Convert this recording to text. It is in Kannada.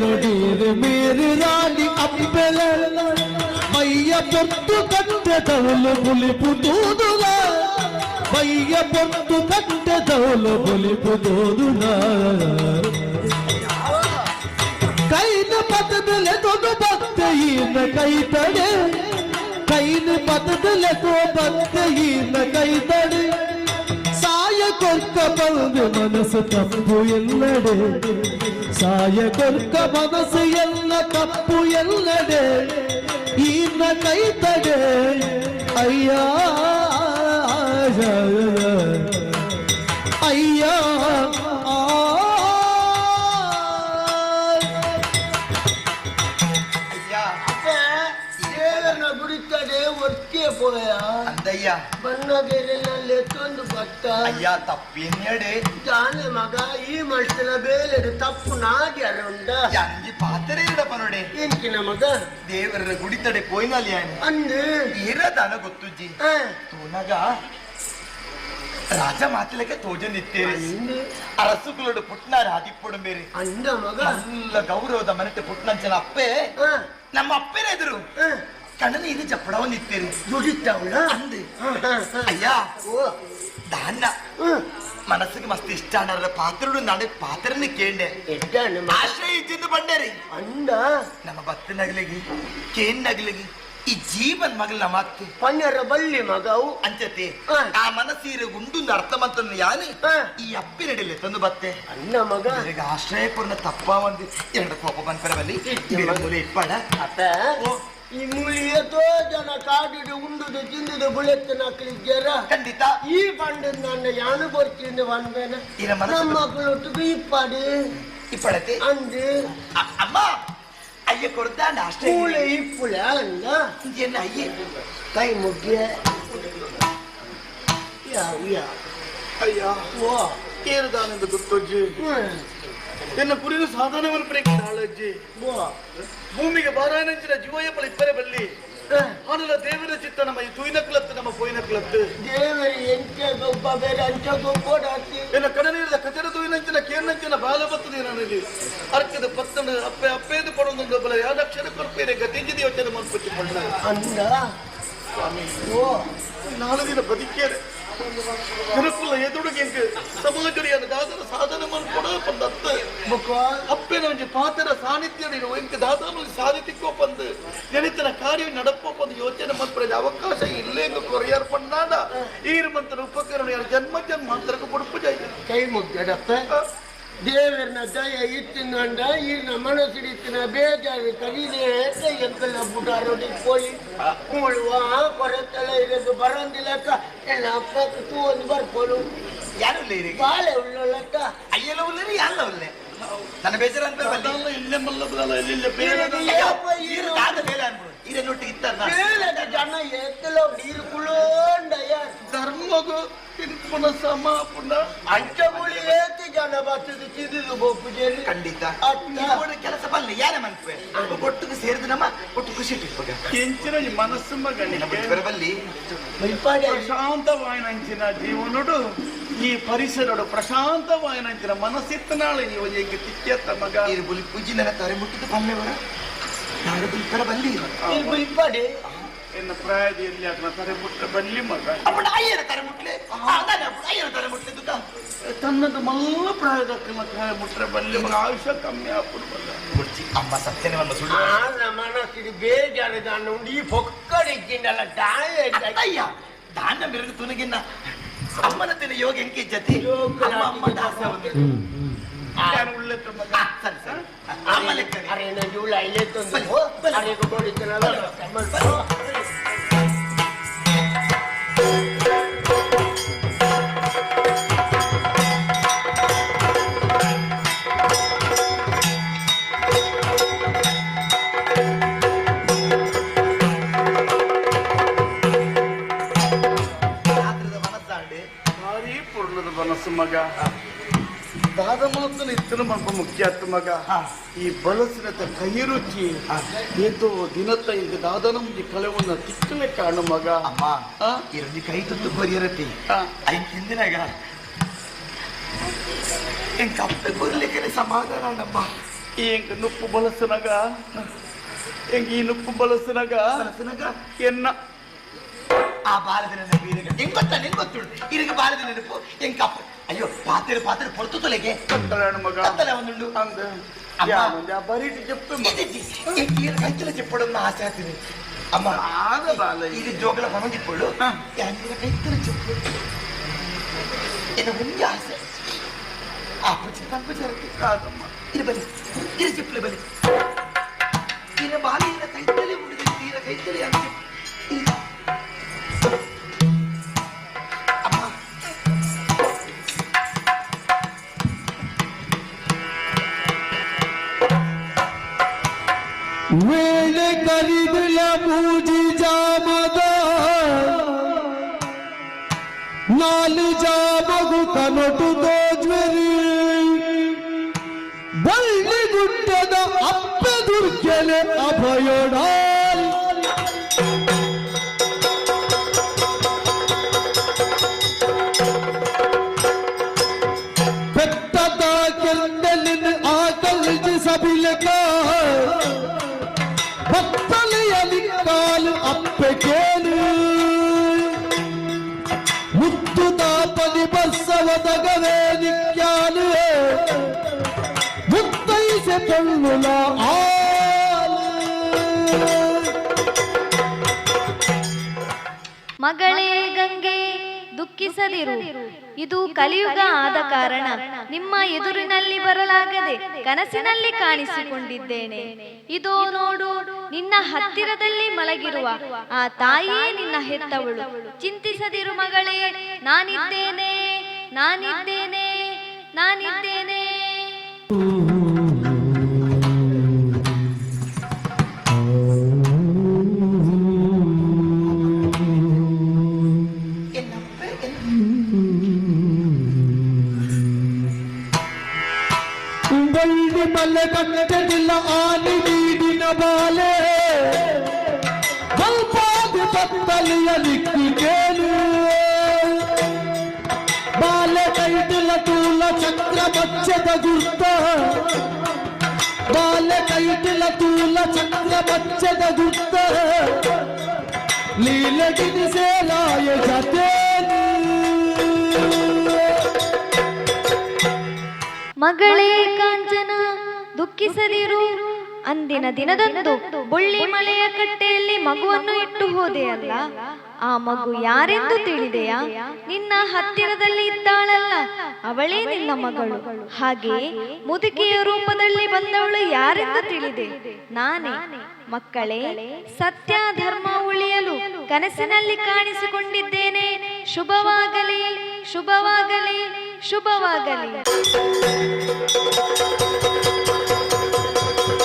ನುಡಿರು ಮೇರು ರಾಣಿ ಅಪ್ಪೆಲ ಮೈಯ ಪೊತ್ತು ಕಂಡೆ ತವಲು ಬುಲಿಪು ತೂದುಲ ಮೈಯ ಪೊತ್ತು ಕಂಡೆ ತವಲು ಬುಲಿಪು ತೂದುಲ ಕೈನ ಪದದಲೆ ತೊಡು ಬತ್ತೆ ಈನ ಕೈ ತಡೆ ಕೈನ ಪದದಲೆ ತೋ ಬತ್ತೆ ಈನ ಕೈ ಬಂದು ಮನಸ್ಸು ತಪ್ಪು ಎಲ್ಲಡೆ ಸಾಯ ಕೊರ್ಕ ಮನಸ್ಸು ಎಲ್ಲ ತಪ್ಪು ಎಲ್ಲಡೆ ಈನ ಕೈ ತಡೆ ಅಯ್ಯ ಅಯ್ಯ ಅಯ್ಯ ಬನ್ನಗೆರೆನಲ್ಲಿ ಎತ್ತೊಂದು ಭಕ್ತ ಅಯ್ಯ ತಪ್ಪೇನೇಡೆ ಜಾನೆ ಮಗ ಈ ಮನುಷ್ಯನ ಬೇಲೆಡೆ ತಪ್ಪು ನಾಗ್ಯಾರುಂಡ ಅಂಗಿ ಪಾತ್ರೆ ಇಡಪ್ಪ ನೋಡೆ. ಏನ್ಕಿನ ಮಗ? ದೇವರ ಗುಡಿ ತಡೆ ಪೋಯ್ನಲ್ಲಿ ಅಂದು. ಇರದಾನ ಗೊತ್ತುಜ್ಜಿ ತೋನಗ ರಾಜ ಮಾತಿಲಕ್ಕೆ ತೋಜನಿತ್ತೇವೆ ಅರಸುಗಳೋಡು ಪುಟ್ನ ರಾಧಿಪ್ಪುಡು ಬೇರೆ ಅಂದ ಮಗ. ಎಲ್ಲ ಗೌರವದ ಮನೆಟ್ಟು ಪುಟ್ನಂಚನ ಅಪ್ಪೆ. ನಮ್ಮ ಅಪ್ಪನೇ ಎದುರು. ಕಣ್ಣನ ಇದು ಚಪ್ಪಡವನ್ನು ಇತ್ತೇನೆ ದುಡಿತ್ತ ಅವಳ ಅಂದೆ ಅಯ್ಯ ಓ ದಾನ್ನ మనసుకి మస్తు ఇష్టాన్నారు పాత్రుడు నాడు పాత్రని కేండే ఆశ్రయించింది బండేరి అండా నమ్మ భక్తి నగలిగి కేన్ నగలిగి ಈ ಜೀವನ್ ಮಗಳ ಮತ್ತೆ ಪನ್ನರ ಬಲ್ಲಿ ಮಗವು ಅಂಚತೆ ಆ ಮನಸ್ಸೀರೆ ಉಂಡು ಅರ್ಥಮಂತನ ಯಾನೆ ಈ ಅಪ್ಪಿ ನಡಿಲೆ ತಂದು ಬತ್ತೆ ಅಣ್ಣ ಮಗ ನನಗೆ ಆಶ್ರಯ ಪೂರ್ಣ ತಪ್ಪ ಒಂದು ಎರಡು ಕೋಪ ಬಂದ್ಪರವಲ್ಲಿ ಇಪ್ಪಾಡ ಅತ್ತ ಜನ ಕಾಡಿಡು ಉಂಡುದು ತಿಂದುದು ಬುಳೆತ್ತನ ಹಾಕ್ಲಿದ್ದಾರ ಖಂಡಿತ. ಈ ಬಂಡು ನನ್ನ ಯಾನು ಬರ್ತೀನಿ ಬಂದೇನ ಇರ ಮನಸ್ಸು ನಮ್ಮ ಮಕ್ಕಳು ಇಪ್ಪಾಡಿ. ಇಪ್ಪಡತೆ ಅಂದು. ಅ- ಅಮ್ಮ ಅಯ್ಯ ಕೊಡ್ತಾಂಡ ಆಶ್ರಯ ಕೂಳೆ ಇಪ್ಪುಳ ಅಂದ ಏನು ಅಯ್ಯ? ಕೈ ಮುಗ್ಗೆ. ಯಾವ ಯಾವ? ಅಯ್ಯ ಓ ಏರುದಾನೆಂದು ಗೊತ್ತಜ್ಜಿ ಹ್ಮ್. ಎನ್ನ ಕುರಿದು ಸಾಧನವನ್ನು ಪ್ರೇಕ್ಷಾಳಜ್ಜಿ ಅಜ್ಜಿ ಭೂಮಿಗೆ ಬಾರಾನಂಚಿನ ಜೀವಯಪಳ ಇಬ್ಬರೇ ಬಲ್ಲಿ. ಹ. ಆನಲ ದೇವರ ಚಿತ್ತ ನಮ್ಮ ಈ ತುಯಿನಕ್ಲತ್ತು ನಮ್ಮ ಪೊಯ್ನಕ್ಲತ್ತು ದೇವರಿ ಎಂಚ ಗೊಬ್ಬ ಬೇರೆ ಅಂಚ ಗೊಬ್ಬಡಾತಿ ಎನ್ನ ಕಡನೀರದ ಕಚರ ತುಯಿನಂಚಿನ ಕೇರ್ನಂಚಿನ ಬಾಲಬತ್ತದ ನನಗೆ ಅರ್ಕದ ಪತ್ತನ ಅಪ್ಪೆ ಅಪ್ಪೇದು ಪಡೊಂದೊಂದು ಬಲ ಯಾದಕ್ಷರ ಕೊರ್ಪೇರೆ ಗತಿಂಜಿದ ಯೋಚನೆ ಮನ್ಪಚ್ಚಿ ಪಡ್ಡ ಅಂದ? ಸ್ವಾಮಿ. ಓ. ನಾಲ್ಕು ದಿನ ಬದುಕೇರೆ ಜನಕ್ಕುಲ್ಲ ಎದುರುಗೆ ಸಮಾಜರಿಯನ್ನು ದಾದರ ಸಾಧನೆ ಮಾಡ್ಕೊಡ ಪಂದತ್ತ ಬುಕ್ಕ ಅಪ್ಪೆನ ಒಂಜಿ ಪಾತ್ರ ಸಾನ್ನಿಧ್ಯ ನೀನು ಎಂಕ ದಾದಾನು ಸಾಧಿತಿಕ್ಕೋ ಪಂದು ನೆನಿತನ ಕಾರ್ಯ ನಡಪೋ ಪಂದು ಯೋಚನೆ ಮಾಡ್ಪಡೆ ಅವಕಾಶ ಇಲ್ಲೇ ಕೊರಿಯರ್ ಪಣ್ಣಾಡ ಈರ್ಮಂತರ ಉಪಕರಣ ಯಾರು ಜನ್ಮ ಜನ್ಮಾಂತರಕ್ಕೆ ಪಡುಪು ಜೈ ಕೈ ಮುಗ್ಗಡಪ್ಪ ದೇವರನ ದಯ ಇತ್ತಿನಂಡ ಈ ಮನಸ್ಸಿಡಿತ್ತಿನ ಬೇಜಾರು ಕವಿದೆ ಎಂತೆಲ್ಲ ಬುಡಾರೋಡಿ ಪೋಯಿ ಉಳುವ ಕೊರತೆಲ್ಲ ಇರೋದು ಬರೋದಿಲ್ಲಕ್ಕ ಎಲ್ಲ ಅಪ್ಪಕ್ಕೆ ತೂ ಒಂದು ಬರ್ಕೊಳ್ಳು ಯಾರು ಇಲ್ಲ ಇರಿಗೆ ಬಾಳೆ ಉಳ್ಳಕ್ಕ ಅಯ್ಯಲ್ಲ ಉಳ್ಳರಿ ಯಾರಲ್ಲ ಉಳ್ಳೆ ನನ್ನ ಬೇಜಾರ ಅಂತ ಬಲ್ಲಿ ಅದಲ್ಲ ಇಲ್ಲೇ ಮಲ್ಲಬದಲ್ಲ ಇಲ್ಲಿಲ್ಲ ಬೇರೆ ಈರು ದಾದ ಬೇಲೆ ಅನ್ಬಿಡು ಈರನ್ನೊಟ್ಟಿಗೆ ಇತ್ತಲ್ಲ ಬೇಲದ ಜನ ಎತ್ತಲೋ ನೀರು ಕುಳೋಂಡಯ್ಯ ಧರ್ಮಗು ತಿನ್ಪುಣ ಸಮಾಪುಣ ಅಂಚಗುಳಿ ಏತಿ ಜನ ಬರ್ತದೆ ಬೋಪುಜೇರಿ ಖಂಡಿತ. ಅತ್ತ. ಕೆಲಸ ಬಲ್ಲ ಯಾರ ಮನ್ಪೆ? ಒಟ್ಟಿಗೆ ಸೇರಿದ ನಮ್ಮ ಒಟ್ಟು ಖುಷಿ ಇಟ್ಟಿರ್ಬೇಕು ಕೆಂಚಿನ ಈ ಮನಸ್ಸು ಮಗನಿಗೆ ಬಲ್ಲಿ ಪ್ರಶಾಂತವಾಯಿನಂಚಿನ ಜೀವನುಡು ಈ ಪರಿಸರಡು ಪ್ರಶಾಂತವಾಯಿನಂಚಿನ ಮನಸ್ಸಿತ್ತನಾಳೆ ನೀವು ಹೇಗೆ ತಿಕ್ಕೆತ್ತ ಮಗ? ನೀರು ಬುಲಿ ಪೂಜಿ ನನ್ನ ತಾರೆ ಮುಟ್ಟಿದ್ದು ಪಲ್ಲೆ ಬರ ನಾಡು ಬಲ್ಲಿ ಬಲ್ಲಿ ಬೈಪಾಡಿ ಎನ್ನ ಪ್ರಾಯದಲ್ಲಿ ಅದನ್ನ ತಲೆ ಮುಟ್ಟ ಬಲ್ಲಿ ಮಗ. ಅಯ್ಯನ ತಾರೆ ಮುಟ್ಲೆ? ಅದಾನೆ ಅಪ್ಪಡ ಅಯ್ಯನ ತಾರೆ ಮುಟ್ಲೆ ದುಃಖ ತನ್ನದು ಮಲ್ಲ ಪ್ರಾಯದ ತಲೆ ಮುಟ್ರೆ ಬಲ್ಲಿ ಮಗ. ಆಯುಷ್ಯ ಕಮ್ಮಿ ಆಗ್ಬಿಡ್ಬಲ್ಲಿ ಮುಡ್ಚಿ ಅಮ್ಮ ಸತ್ಯನವನ್ನ ಸುಳ್ಳು ಆನ ಮನಸ್ಸಿಗೆ ಬೇಜಾರು ದಾನ ಉಂಡು ಈ ಪೊಕ್ಕಡಿಕ್ಕಿಂಡಲ್ಲ ದಾಯ ಅಯ್ಯ ದಾನ ಮೆರಗು ತುನಗಿನ್ನ ಅಮ್ಮನ ತಿನ್ನ ಯೋಗ ಎಂಕೆ ಜತಿ ಅಮ್ಮ ಅಮ್ಮ ದಾಸ ಒಂದು ಆ, ಸರಿ ಲೆಕ್ಕನೆ ಅರೆ ನಾನು ಜೂಲ ಇಲ್ಲೇ ತಂದು. ಅರೆ ಮಗ. ದಾದ ಮಾತನ ಇತ್ತನ ಮಲ್ಪ ಮುಖ್ಯ ಆತು ಮಗ. ಈ ಬಳಸಿನ ಕೈ ರುಚಿ ಏತೋ ದಿನತ್ತ ಇಂದ ದಾದನಂದಿ ಕಳೆವನ್ನ ತಿಕ್ಕಲೆ ಕಾಣು ಮಗ. ಅಮ್ಮ? ಇರಲಿ ಕೈ ತುತ್ತು ಬರಿಯರತಿ ಐದು ತಿಂದಿನಾಗ ಎನ್ ಕಪ್ಪೆ ಕೊರ್ಲಿಕ್ಕೆ ಸಮಾಧಾನ ಅಣ್ಣಮ್ಮ ಎಂಗ ನುಪ್ಪು ಬಳಸನಾಗ ಎಂಗ ಈ ನುಪ್ಪು ಬಳಸನಾಗ ಬಳಸನಾಗ? ಎನ್ನ? ಆ ಬಾಲದ ನೆನಪು ಇರಗ ಹೆಂಗ್ ಗೊತ್ತಾ ನಿಂಗ್ ಗೊತ್ತು ಇರಗ ಬಾಲದ ನೆನಪು ಹೆಂಗ್ ಕಪ್ಪ ಅಯ್ಯೋ ಪಾತ್ರೆ ಪಾತ್ರೆ పొడుతు తొలగే ಕತ್ತಲಣ್ಣ ಮಗ కత్తలే ఉండు ಅಂದ ಅಮ್ಮ. ಯಾವೊಂದು ಆ ಬರೀಟಿ చెప్పు కంచెలు చెప్పడం నా ఆశ అవుతుంది అమ్మ ఆద బాలయ్య. ఇది జోగుల మనం చెప్పాడు ఆ. ఎంగిల కైతలు చెప్పు ఇది ఉంది ఆశ అప్పు చెప్పంపు జరుగుతుంది కాదమ్మ ఇది బలి ఇది చెప్పులే బలి ఈయన బాల ఈయన కైతలే ఉండదు ఈయన కైతలే అని చెప్పు ఇది ನಾಲು ಮಗು ಕನಟು ದೋಜ್ವರಿ ಬಳ್ಳಿ ಗುಡ್ಡದ ಅಪ್ಪೆ ದುರ್ಗೆಲೆ ಆಲು ಮಗಳೇ ಗಂಗೆ, ದುಃಖಿಸದಿರು. ಇದು ಕಲಿಯುಗ ಆದ ಕಾರಣ ನಿಮ್ಮ ಎದುರಿನಲ್ಲಿ ಬರಲಾಗದೆ ಕನಸಿನಲ್ಲಿ ಕಾಣಿಸಿಕೊಂಡಿದ್ದೇನೆ. ಇದೋ ನೋಡು, ನಿನ್ನ ಹತ್ತಿರದಲ್ಲಿ ಮಲಗಿರುವ ಆ ತಾಯಿಯೇ ನಿನ್ನ ಹೆತ್ತವಳು. ಚಿಂತಿಸದಿರು ಮಗಳೇ, ನಾನಿದ್ದೇನೆ. ನಾನಿದ್ದೇನೆ ನಾನಿದ್ದೇನೆ. ಮಲೆ ಕಟ್ಟದಿಲ್ಲ ಆಲಿ ನೀಡಿನ ಬಾಲೆ. ಬಲ್ಪಾದಿ ಬತ್ತಲಿಯ ಚಕ್ರ ಬಚ್ಚದ ಗುರ್ತ. ಬಾಲ ಕೈಟಿಲ ತೂಲ ಚಕ್ರ ಬಚ್ಚದ ಗುರ್ತ. ಲೀಲ ಸೇಲಾಯ ಜತೆ ಮಗಳೇ ಕಾಂಚನ, ದುಃಖಿಸದಿರು. ಅಂದಿನ ದಿನದಂದು ಬುಳ್ಳಿ ಮಳೆಯ ಕಟ್ಟೆಯಲ್ಲಿ ಮಗುವನ್ನು ಇಟ್ಟು ಹೋದೆಯಲ್ಲ. ಆ ಮಗು ಯಾರೆಂದು ತಿಳಿದೆಯಾ? ನಿನ್ನ ಹತ್ತಿರದಲ್ಲಿ ಇದ್ದಾಳಲ್ಲ. ಅವಳೇ ನಿನ್ನ ಮಗಳು. ಹಾಗೆ ಮುದುಕಿಯ ರೂಪದಲ್ಲಿ ಬಂದವಳು ಯಾರೆಂದು ತಿಳಿದೆ? ನಾನೇ. ಮಕ್ಕಳೇ, ಸತ್ಯ ಧರ್ಮ ಉಳಿಯಲು ಕನಸಿನಲ್ಲಿ ಕಾಣಿಸಿಕೊಂಡಿದ್ದೇನೆ. ಶುಭವಾಗಲಿ ಶುಭವಾಗಲಿ ಶುಭವಾಗಲಿ.